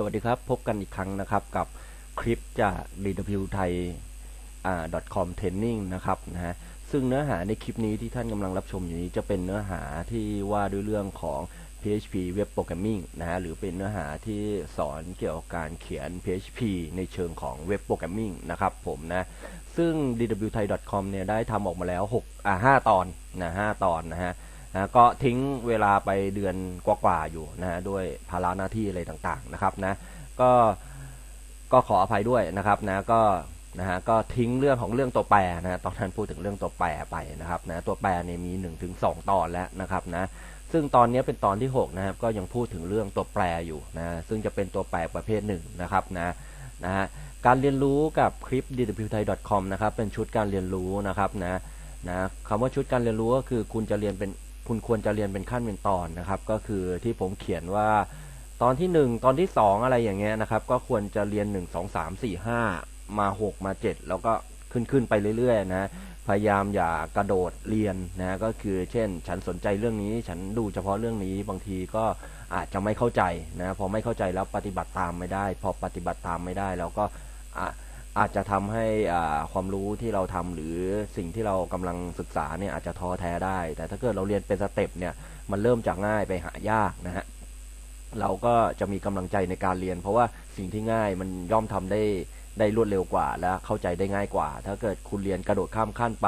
สวัสดีครับ พบกันอีกครั้งนะครับกับคลิปจาก dw thai com training นะครับนะฮะซึ่งเนื้อหาในคลิปนี้ที่ท่านกำลังรับชมอยู่นี้จะเป็นเนื้อหาที่ว่าด้วยเรื่องของ PHP Web Programming นะฮะหรือเป็นเนื้อหาที่สอนเกี่ยวกับการเขียน PHP ในเชิงของ Web Programming นะครับผมนะ ซึ่ง dw thai com เนี่ยได้ทำออกมาแล้ว6อ่า5ตอนนะ5ตอนนะฮะ นะก็ทิ้งเวลาไปเดือนกว่าๆอยู่นะด้วยภาระหน้าที่อะไรต่างๆนะครับนะก็ก็ขออภัยด้วยนะครับนะก็นะฮะก็ทิ้งเรื่องของเรื่องตัวแปรนะฮะตอนนั้นพูดถึงเรื่องตัวแปรไปนะครับนะตัวแปรเนี่ยมี1นถึงสตอนแล้วนะครับนะซึ่งตอนนี้เป็นตอนที่6นะครับก็ยังพูดถึงเรื่องตัวแปรอยู่นะซึ่งจะเป็นตัวแปรประเภทหนึ่งนะครับนะนะฮะการเรียนรู้กับคลิป d w t h a i c o m นะครับเป็นชุดการเรียนรู้นะครับนะนะคำว่าชุดการเรียนรู้ก็คือคุณจะเรียนเป็น คุณควรจะเรียนเป็นขั้นเป็นตอนนะครับ ก็คือที่ผมเขียนว่าตอนที่ 1 ตอนที่ 2 อะไรอย่างเงี้ยนะครับ ก็ควรจะเรียน 1 2 3 4 5 มา 6 มา 7 แล้วก็ขึ้นขึ้นไปเรื่อยๆนะพยายามอย่ากระโดดเรียนนะก็คือเช่น ฉันสนใจเรื่องนี้ ฉันดูเฉพาะเรื่องนี้บางทีก็อาจจะไม่เข้าใจนะพอไม่เข้าใจแล้วปฏิบัติตามไม่ได้ พอปฏิบัติตามไม่ได้ แล้วก็อ อาจจะทำให้ความรู้ที่เราทำหรือสิ่งที่เรากำลังศึกษาเนี่ยอาจจะท้อแท้ได้ แต่ถ้าเกิดเราเรียนเป็นสเต็ปเนี่ยมันเริ่มจากง่ายไปหายากนะฮะเราก็จะมีกำลังใจในการเรียน เพราะว่าสิ่งที่ง่ายมันย่อมทำได้ได้รวดเร็วกว่า และเข้าใจได้ง่ายกว่า ถ้าเกิดคุณเรียนกระโดดข้ามขั้นไป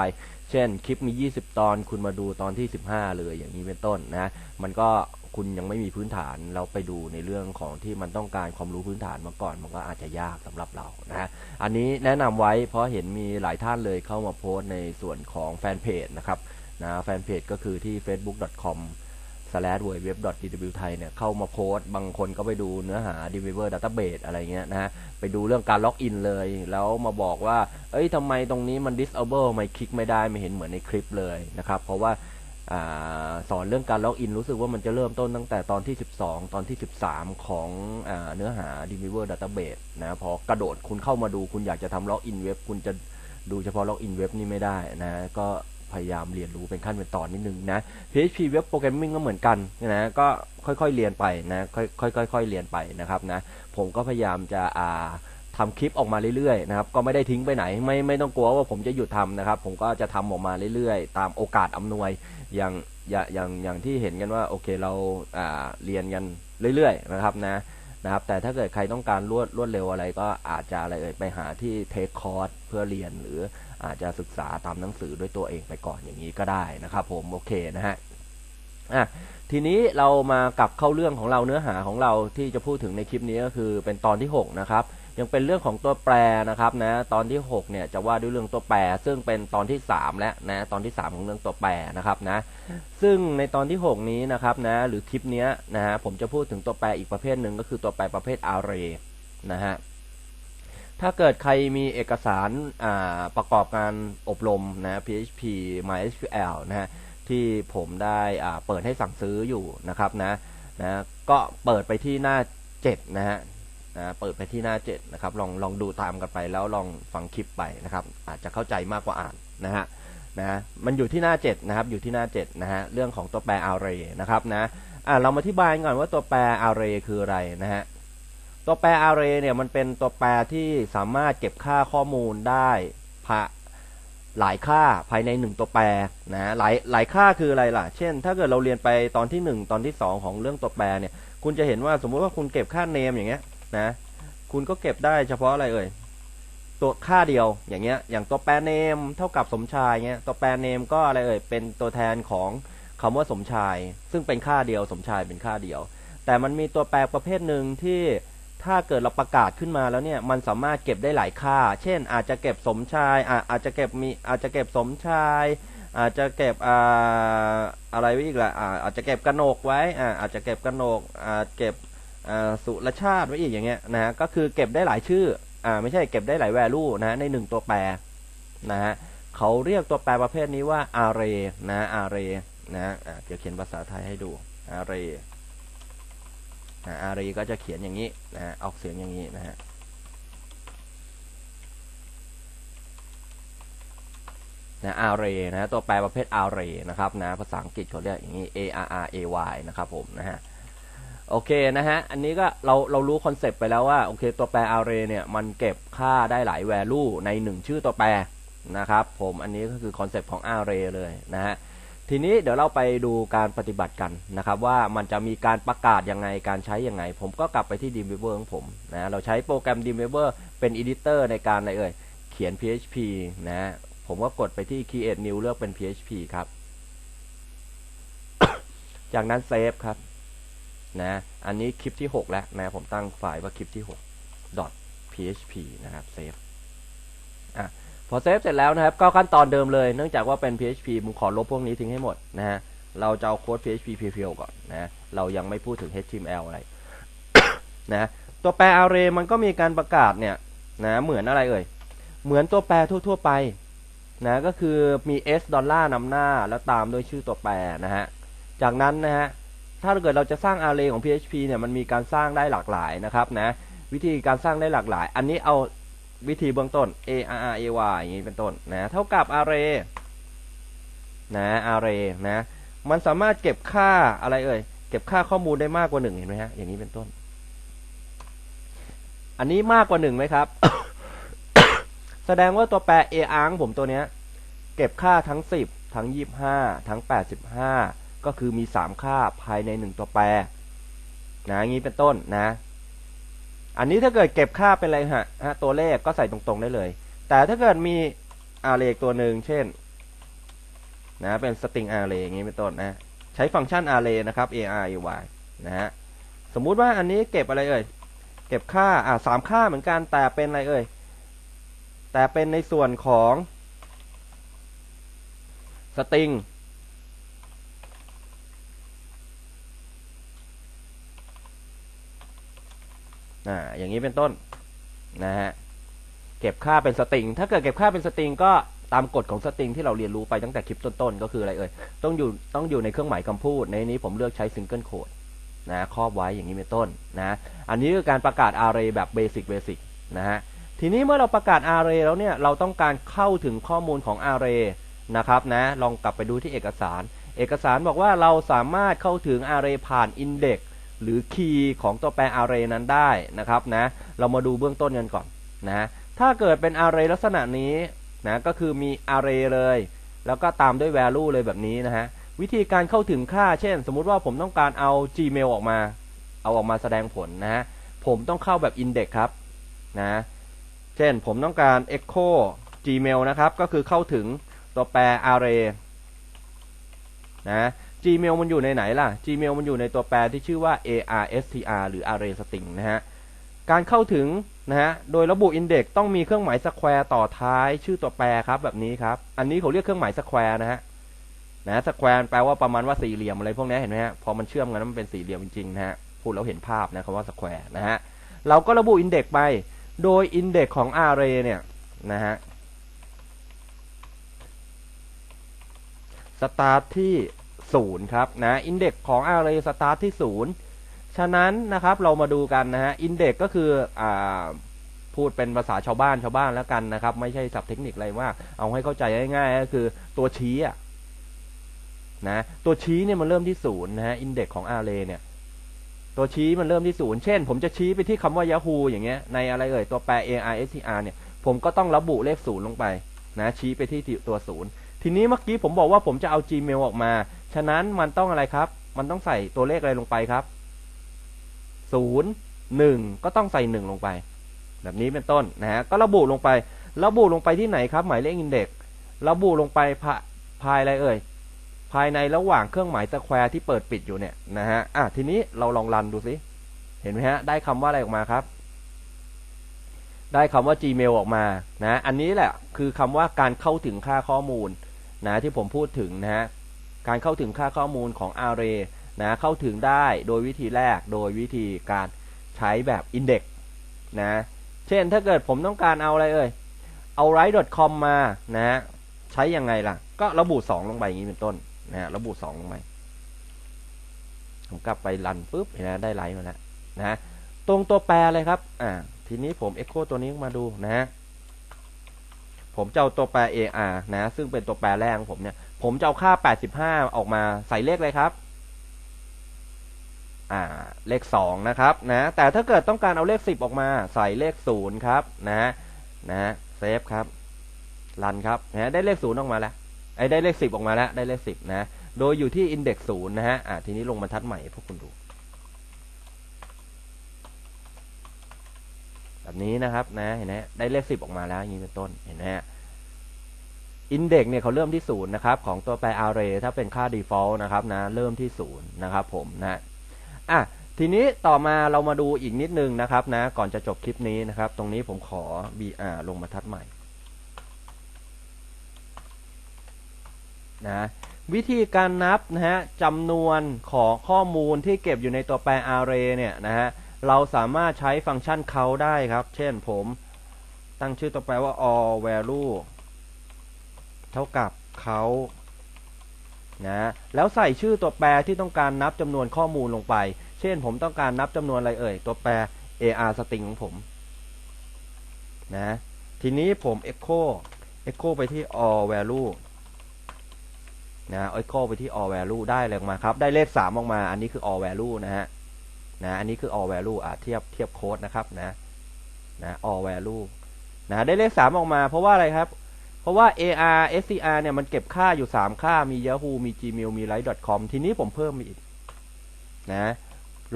เช่นคลิปมี 20 ตอน คุณมาดูตอนที่ 15 เลยอย่างนี้เป็นต้นนะ มันก็ คุณยังไม่มีพื้นฐานเราไปดูในเรื่องของที่มันต้องการความรู้พื้นฐานมาก่อน มันก็อาจจะยากสำหรับเรานะฮะอันนี้แนะนำไว้เพราะเห็นมีหลายท่านเลยเข้ามาโพสต์ในส่วนของแฟนเพจนะครับนะแฟนเพจก็คือที่ facebook.com slash w w w d w t h a i เนี่ยเข้ามาโพสต์ บางคนก็ไปดูเนื้อหา d e v e l o p e r Database อะไรเงี้ยนะฮะ ไปดูเรื่องการล็อกอินเลย แล้วมาบอกว่า เอ้ยทำไมตรงนี้มัน disable ไม่คลิกไม่ได้ ไม่เห็นเหมือนในคลิปเลยนะครับ เพราะว่า สอนเรื่องการล็อกอินรู้สึกว่ามันจะเริ่มต้นตั้งแต่ตอนที่ 12 ตอนที่ 13 ของอเนื้อหา d e v i v e r Database นะพอกระโดดคุณเข้ามาดูคุณอยากจะทำล็อกอินเว็บคุณจะดูเฉพาะล็อกอินเว็บนี่ไม่ได้นะก็พยายามเรียนรู้เป็นขั้นเป็นตอนนิดนึงนะ PHP Web Programming ก็เหมือนกันนะก็ค่อยๆเรียนไปนะค่อยๆค่อยๆเรียนไปนะครับนะผมก็พยายามจะอ่า ทำคลิปออกมาเรื่อยๆนะครับก็ไม่ได้ทิ้งไปไหนไม่ไม่ต้องกลัวว่าผมจะหยุดทำนะครับ ผมก็จะทำออกมาเรื่อยๆ ตามโอกาสอำนวยอย่างอย่างอย่างที่เห็นกันว่าโอเคเราอ่าเรียนกันเรื่อยๆนะครับนะนะครับแต่ถ้าเกิดใครต้องการรวดรวดเร็วอะไรก็อาจจะอะไรเอ่ยไปหาที่เทคคอร์สเพื่อเรียนหรืออาจจะศึกษาตามหนังสือด้วยตัวเองไปก่อนอย่างนี้ก็ได้นะครับ ผมโอเคนะฮะอะทีนี้เรามากลับเข้าเรื่องของเราเนื้อหาของเราที่จะพูดถึงในคลิปนี้ก็คือเป็นตอนที่ 6 นะครับ ยังเป็นเรื่องของตัวแปรนะครับนะตอนที่ 6 เนี่ยจะว่าด้วยเรื่องตัวแปร ซึ่งเป็นตอนที่ 3 แล้วนะตอนที่ 3 ของเรื่องตัวแปรนะครับนะซึ่งในตอนที่ 6 นี้นะครับนะหรือคลิปนี้นะฮะผมจะพูดถึงตัวแปรอีกประเภทหนึ่งก็คือตัวแปรประเภท array นะฮะถ้าเกิดใครมีเอกสารประกอบการอบรมนะ PHP MySQL นะฮะที่ผมได้เปิดให้สั่งซื้ออยู่นะครับนะนะก็เปิดไปที่หน้า 7 นะฮะ นะเปิดไปที่หน้า7นะครับลองลองดูตามกันไปแล้วลองฟังคลิปไปนะครับ อาจจะเข้าใจมากกว่าอ่านนะฮะนะมันอยู่ที่หน้า7นะครับอยู่ที่หน้า7นะฮะเรื่องของตัวแปร array นะครับนะอ่าเรามาอธิบายก่อนว่าตัวแปร array คืออะไรนะฮะตัวแปร array เนี่ยมันเป็นตัวแปรที่สามารถเก็บค่าข้อมูลได้ผะหลายค่าภายในหนึ่งตัวแปรนะหลายหลายค่าคืออะไรล่ะ เช่น ถ้าเกิดเราเรียนไปตอนที่ 1 ตอนที่ 2 ของเรื่องตัวแปรเนี่ย คุณจะเห็นว่าสมมุติว่าคุณเก็บค่า name อย่างเงี้ย นะ คุณก็เก็บได้เฉพาะอะไรเอ่ย ตัวค่าเดียวอย่างเงี้ย อย่างตัวแปรเนมเท่ากับสมชายเงี้ย ตัวแปรเนมก็อะไรเอ่ย เป็นตัวแทนของคำว่าสมชาย ซึ่งเป็นค่าเดียว สมชายเป็นค่าเดียว แต่มันมีตัวแปรประเภทหนึ่งที่ถ้าเกิดเราประกาศขึ้นมาแล้วเนี่ย มันสามารถเก็บได้หลายค่า เช่น อาจจะเก็บสมชายอาจจะเก็บมีอาจจะเก็บสมชาย อาจจะเก็บอ่าอะไรไว้อีกละอาจจะเก็บกระโหนกไว้อาจจะเก็บกระโหนกอาจเก็บ สุรชาติไว้อีกอย่างเงี้ยนะฮะก็คือเก็บได้หลายชื่ออ่าไม่ใช่เก็บได้หลาย value นะในหนึ่งตัวแปรนะฮะเขาเรียกตัวแปรประเภทนี้ว่า array นะ array นะอ่าเดี๋ยวเขียนภาษาไทยให้ดู array นะ array ก็จะเขียนอย่างนี้นะฮะออกเสียงอย่างนี้นะฮะนะ array นะตัวแปรประเภท array นะครับนะภาษาอังกฤษเขาเรียกอย่างนี้ a r r a y นะครับผมนะฮะ โอเคนะฮะ อันนี้ก็เราเรารู้คอนเซปต์ไปแล้วว่า โอเค ตัวแปร array เนี่ย มันเก็บค่าได้หลาย value ในหนึ่งชื่อตัวแปรนะครับ ผมอันนี้ก็คือคอนเซปต์ของ array เลยนะฮะ ทีนี้เดี๋ยวเราไปดูการปฏิบัติกันนะครับ ว่ามันจะมีการประกาศยังไงการใช้ยังไง ผมก็กลับไปที่ Dreamweaver ของผมนะเราใช้โปรแกรม Dreamweaver เป็น editor ในการอะไรเอ่ยเขียน PHP นะผมก็กดไปที่ create new เลือกเป็น PHP ครับ จากนั้นเซฟครับ นะอันนี้คลิปที่ 6 แล้วนะผมตั้งไฟล์ว่าคลิปที่ 6 .php นะครับเซฟอะพอเซฟเสร็จแล้วนะครับก็ขั้นตอนเดิมเลยเนื่องจากว่าเป็น PHP ผมขอลบพวกนี้ทิ้งให้หมดนะฮะเราจะเอาโค้ด PHP เพียวๆก่อนนะเรายังไม่พูดถึง HTML อะไรนะตัวแปร array มันก็มีการประกาศเนี่ยนะเหมือนอะไรเอ่ยเหมือนตัวแปรทั่ว ๆ ไปนะก็คือมี s ดอลลาร์นำหน้าแล้วตามด้วยชื่อตัวแปรนะฮะจากนั้นนะฮะ ถ้าเกิดเราจะสร้าง array ของ PHP เนี่ยมันมีการสร้างได้หลากหลายนะครับนะวิธีการสร้างได้หลากหลาย อันนี้เอาวิธีเบื้องต้น a r r a y อย่างนี้เป็นต้นนะเท่ากับ array นะ array นะมันสามารถเก็บค่าอะไรเอ่ยเก็บค่าข้อมูลได้มากกว่าหนึ่งเห็นไหมฮะอย่างนี้เป็นต้น อันนี้มากกว่าหนึ่งไหมครับ แสดงว่าตัวแปร a r ผมตัวเนี้ยเก็บค่าทั้ง10ทั้ง25ทั้ง85 ก็คือมี 3 ค่าภายใน 1 ตัวแปรนะอย่างนี้เป็นต้นนะ อันนี้ถ้าเกิดเก็บค่าเป็นอะไรฮะฮะตัวเลขก็ใส่ตรงๆได้เลย แต่ถ้าเกิดมีอาร์เรตัวหนึ่งเช่นนะเป็นสตริงอาร์เรอย่างนี้เป็นต้นนะ ใช้ฟังก์ชันอาร์เรนะครับ a r a y นะฮะสมมุติว่าอันนี้เก็บอะไรเอ่ยเก็บค่าอ่าสามค่าเหมือนกันแต่เป็นอะไรเอ่ยแต่เป็นในส่วนของสตริง อ่าอย่างนี้เป็นต้นนะฮะเก็บค่าเป็นสตริง ถ้าเกิดเก็บค่าเป็นสตริงก็ตามกฎของสตริงที่เราเรียนรู้ไปตั้งแต่คลิปต้นๆ ก็คืออะไรเอ่ย ต้องอยู่ต้องอยู่ในเครื่องหมายคำพูด ในนี้ผมเลือกใช้ซิงเกิลโค้ดนะครอบไว้อย่างนี้เป็นต้นนะ อันนี้คือการประกาศ array แบบเบสิกเบสิกนะฮะ ทีนี้เมื่อเราประกาศ array แล้วเนี่ย เราต้องการเข้าถึงข้อมูลของ array นะครับนะ ลองกลับไปดูที่เอกสาร เอกสารบอกว่าเราสามารถเข้าถึง array ผ่าน index หรือคีย์ของตัวแปร array นั้นได้นะครับนะเรามาดูเบื้องต้นกันก่อนนะถ้าเกิดเป็น array ลักษณะนี้นะก็คือมี array เลย แล้วก็ตามด้วย value เลยแบบนี้นะฮะวิธีการเข้าถึงค่าเช่น สมมุติว่าผมต้องการเอา gmail ออกมา เอาออกมาแสดงผลนะฮะผมต้องเข้าแบบ index ครับนะเช่นผมต้องการ echo gmail นะครับ ก็คือเข้าถึงตัวแปร array นะ Gmail มันอยู่ในไหนล่ะ Gmail มันอยู่ในตัวแปรที่ชื่อว่า arstr หรือ array string นะฮะ การเข้าถึงนะฮะ โดยระบุ index ต้องมีเครื่องหมาย square ต่อท้ายชื่อตัวแปรครับแบบนี้ครับ อันนี้เขาเรียกเครื่องหมาย square นะฮะ นะ square แปลว่าประมาณว่าสี่เหลี่ยมอะไรพวกนี้เห็นไหมฮะ พอมันเชื่อมกันมันเป็นสี่เหลี่ยมจริงๆนะฮะ พูดแล้วเห็นภาพนะคำว่า square นะฮะ เราก็ระบุ index ไป โดย index ของ array เนี่ยนะฮะสตาร์ท ที่ศูนย์ครับนะอินเด็กของ array สตาร์ทที่ศูนย์ฉะนั้นนะครับเรามาดูกันนะฮะอินเด็กก็คืออ่าพูดเป็นภาษาชาวบ้านชาวบ้านแล้วกันนะครับ ไม่ใช่ศัพท์เทคนิคอะไรว่า เอาให้เข้าใจง่ายๆก็คือตัวชี้อะนะตัวชี้เนี่ยมันเริ่มที่ศูนย์นะฮะอินเด็กของ array เนี่ยตัวชี้มันเริ่มที่ศูนย์เช่น ผมจะชี้ไปที่คำว่า Yahoo อย่างเงี้ยในอะไรเอ่ยตัวแปร arstr เนี่ยผมก็ต้องระบุเลขศูนย์ลงไปนะชี้ไปที่ตัวศูนย์ทีนี้เมื่อกี้ผมบอกว่าผมจะเอา Gmail ออกมา ฉะนั้นมันต้องอะไรครับ มันต้องใส่ตัวเลขอะไรลงไปครับศูนย์หนึ่งก็ต้องใส่หนึ่งลงไป แบบนี้เป็นต้นนะฮะก็ระบุลงไประบุลงไปที่ไหนครับ หมายเลขอินเด็กระบุลงไปภาภายอะไรเอ่ย ภายในระหว่างเครื่องหมายสแควร์ที่เปิดปิดอยู่เนี่ยนะฮะอะทีนี้เราลองรันดูสิเห็นไหมฮะได้คำว่าอะไรออกมาครับ ได้คำว่า Gmail ออกมานะอันนี้แหละคือคำว่าการเข้าถึงค่าข้อมูลนะที่ผมพูดถึงนะฮะ การเข้าถึงค่าข้อมูลของ array นะเข้าถึงได้โดยวิธีแรกโดยวิธีการใช้แบบ index นะ เช่นถ้าเกิดผมต้องการเอาอะไรเอ่ย เอา write.com มานะใช้ยังไงล่ะ ก็ระบุ 2 ลงไปอย่างนี้เป็นต้นนะระบุ 2 ลงไปผมกลับไปรันปุ๊บเห็นไหมได้ไลท์มาแล้วนะตรงตัวแปรเลยครับอ่าทีนี้ผม echo ตัวนี้มาดูนะฮะผมจะเอาตัวแปร AR นะ ซึ่งเป็นตัวแปรแรกของผมเนี่ย ผมจะเอาค่า 85 ออกมาใส่เลขเลยครับ อ่า เลข 2 นะครับ นะ แต่ถ้าเกิดต้องการเอาเลข 10 ออกมา ใส่เลข 0 ครับ นะ นะ เซฟครับ รันครับ นะ ได้เลข 0 ออกมาแล้ว ไอ้ได้เลข 10 ออกมาแล้ว ได้เลข 10 นะ โดยอยู่ที่ index 0 นะฮะ อ่า ทีนี้ลงบรรทัดใหม่พวกคุณดู แบบนี้นะครับ นะ เห็นไหมได้เลข 10 ออกมาแล้วอย่างนี้เป็นต้น เห็นไหมฮะ อินเด็กเนี่ยเขาเริ่มที่ศูนย์นะครับของตัวแปร array ถ้าเป็นค่า default นะครับนะเริ่มที่ศูนย์นะครับผมนะอะทีนี้ต่อมาเรามาดูอีกนิดนึงนะครับนะก่อนจะจบคลิปนี้นะครับ ตรงนี้ผมขอ br ลงมาทัดใหม่นะวิธีการนับนะฮะจำนวนของข้อมูลที่เก็บอยู่ในตัวแปร array เนี่ยนะฮะเราสามารถใช้ฟังก์ชันเขาได้ครับ เช่นผมตั้งชื่อตัวแปรว่า all value เท่ากับเขานะแล้วใส่ชื่อตัวแปรที่ต้องการนับจำนวนข้อมูลลงไป เช่นผมต้องการนับจำนวนอะไรเอ่ย ตัวแปร ar string ของผมนะทีนี้ผม echo echo ไปที่ all value นะ echo ไปที่ all value ได้เลยมาครับ ได้เลข3ออกมา อันนี้คือ all value นะฮะนะอันนี้คือ all value อะเทียบเทียบโค้ดนะครับนะนะ all value นะได้เลข3ออกมา เพราะว่าอะไรครับ เพราะว่า AR SCR เนี่ยมันเก็บค่าอยู่ 3 ค่ามี Yahoo มี Gmail มี Light.com ทีนี้ผมเพิ่มมาอีกนะ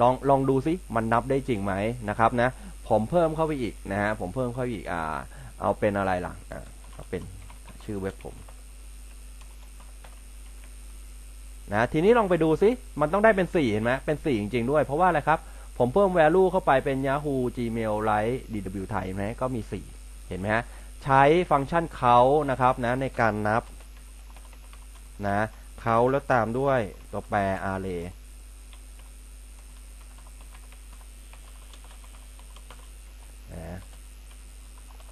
ลองลองดูซิมันนับได้จริงไหมนะครับนะผมเพิ่มเข้าไปอีกนะฮะผมเพิ่มเข้าไปอีกอ่าเอาเป็นอะไรล่ะอ่าเอาเป็นชื่อเว็บผมนะทีนี้ลองไปดูซิมันต้องได้เป็น 4 เห็นไหมเป็น 4 จริง ๆ ด้วย เพราะว่าอะไรครับ ผมเพิ่ม value เข้าไปเป็น Yahoo Gmail Light DW ไทยไหมก็มี 4 เห็นไหมฮะ ใช้ฟังก์ชันเขานะครับนะในการนับนะเขาแล้วตามด้วยตัวแปร array นะ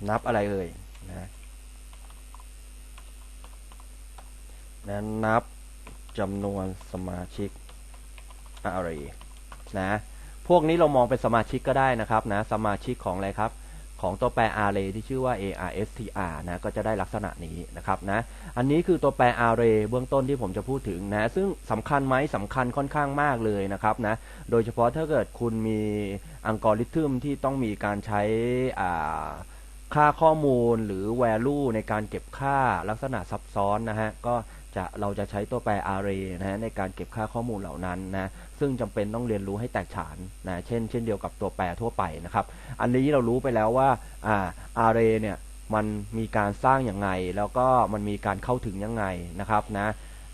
นับอะไรเอ่ยนะนะนับจำนวนสมาชิก array นะพวกนี้เรามองเป็นสมาชิกก็ได้นะครับนะสมาชิกของอะไรครับ ของตัวแปร array ที่ชื่อว่า arstr นะก็จะได้ลักษณะนี้นะครับนะอันนี้คือตัวแปร array เบื้องต้นที่ผมจะพูดถึงนะซึ่งสำคัญไหมสำคัญค่อนข้างมากเลยนะครับนะโดยเฉพาะถ้าเกิดคุณมีอัลกอริทึมที่ต้องมีการใช้ค่าข้อมูลหรือ value ในการเก็บค่าลักษณะซับซ้อนนะฮะก็ จะเราจะใช้ตัวแปร array นะฮะในการเก็บค่าข้อมูลเหล่านั้นนะซึ่งจำเป็นต้องเรียนรู้ให้แตกฉานนะเช่นเช่นเดียวกับตัวแปรทั่วไปนะครับอันนี้เรารู้ไปแล้วว่าอ่า array เนี่ยมันมีการสร้างอย่างไง แล้วก็มันมีการเข้าถึงยังไงนะครับนะ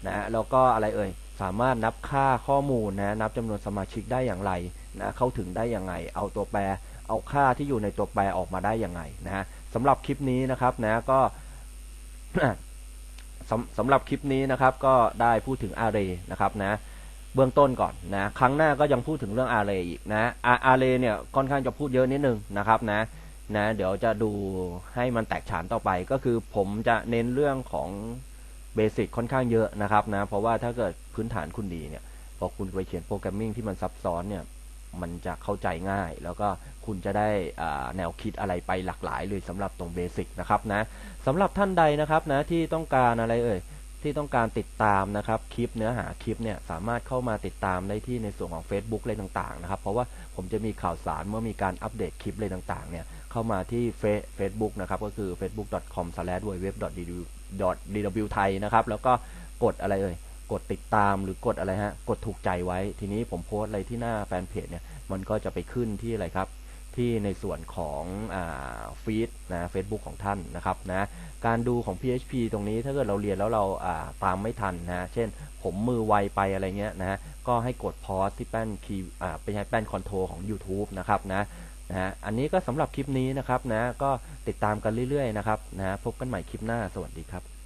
นะแล้วก็อะไรเอ่ยสามารถนับค่าข้อมูลนะนับจำนวนสมาชิกได้อย่างไรนะเข้าถึงได้อย่างไง เอาตัวแปรเอาค่าที่อยู่ในตัวแปรออกมาได้อย่างไงนะฮะสำหรับคลิปนี้นะครับนะก็ สำสำหรับคลิปนี้นะครับ ก็ได้พูดถึง array นะครับนะเบื้องต้นก่อนนะครั้งหน้าก็ยังพูดถึงเรื่อง array อีกนะ array เนี่ยค่อนข้างจะพูดเยอะนิดนึงนะครับนะนะเดี๋ยวจะดูให้มันแตกฉานต่อไปก็คือผมจะเน้นเรื่องของเบสิกค่อนข้างเยอะนะครับนะเพราะว่าถ้าเกิดพื้นฐานคุณดีเนี่ยพอคุณไปเขียนโปรแกรมมิ่งที่มันซับซ้อนเนี่ย มันจะเข้าใจง่าย แล้วก็คุณจะได้แนวคิดอะไรไปหลากหลายเลยสำหรับตรงเบสิกนะครับนะสำหรับท่านใดนะครับนะที่ต้องการอะไรเอ่ยที่ต้องการติดตามนะครับคลิปเนื้อหาคลิปเนี่ยสามารถเข้ามาติดตามได้ที่ในส่วนของ Facebook อะไรต่างๆนะครับ เพราะว่าผมจะมีข่าวสารเมื่อมีการอัปเดตคลิปอะไรต่างๆเนี่ยเข้ามาที่เฟซบุ๊กนะครับก็คือ facebook.com/www thai นะครับแล้วก็กดอะไรเอ่ย กดติดตามหรือกดอะไรฮะ กดถูกใจไว้ ทีนี้ผมโพสอะไรที่หน้าแฟนเพจเนี่ย มันก็จะไปขึ้นที่อะไรครับ ที่ในส่วนของฟีดนะเฟซบุ๊กของท่านนะครับนะ การดูของ PHP ตรงนี้ถ้าเกิดเราเรียนแล้วเราตามไม่ทันนะ เช่น ผมมือไวไปอะไรเงี้ยนะก็ให้กดพอสที่แป้นคีย์ไปใช้แป้นคอนโทรลของ YouTube นะครับนะนะอันนี้ก็สำหรับคลิปนี้นะครับนะ ก็ติดตามกันเรื่อยๆนะครับนะ พบกันใหม่คลิปหน้า สวัสดีครับ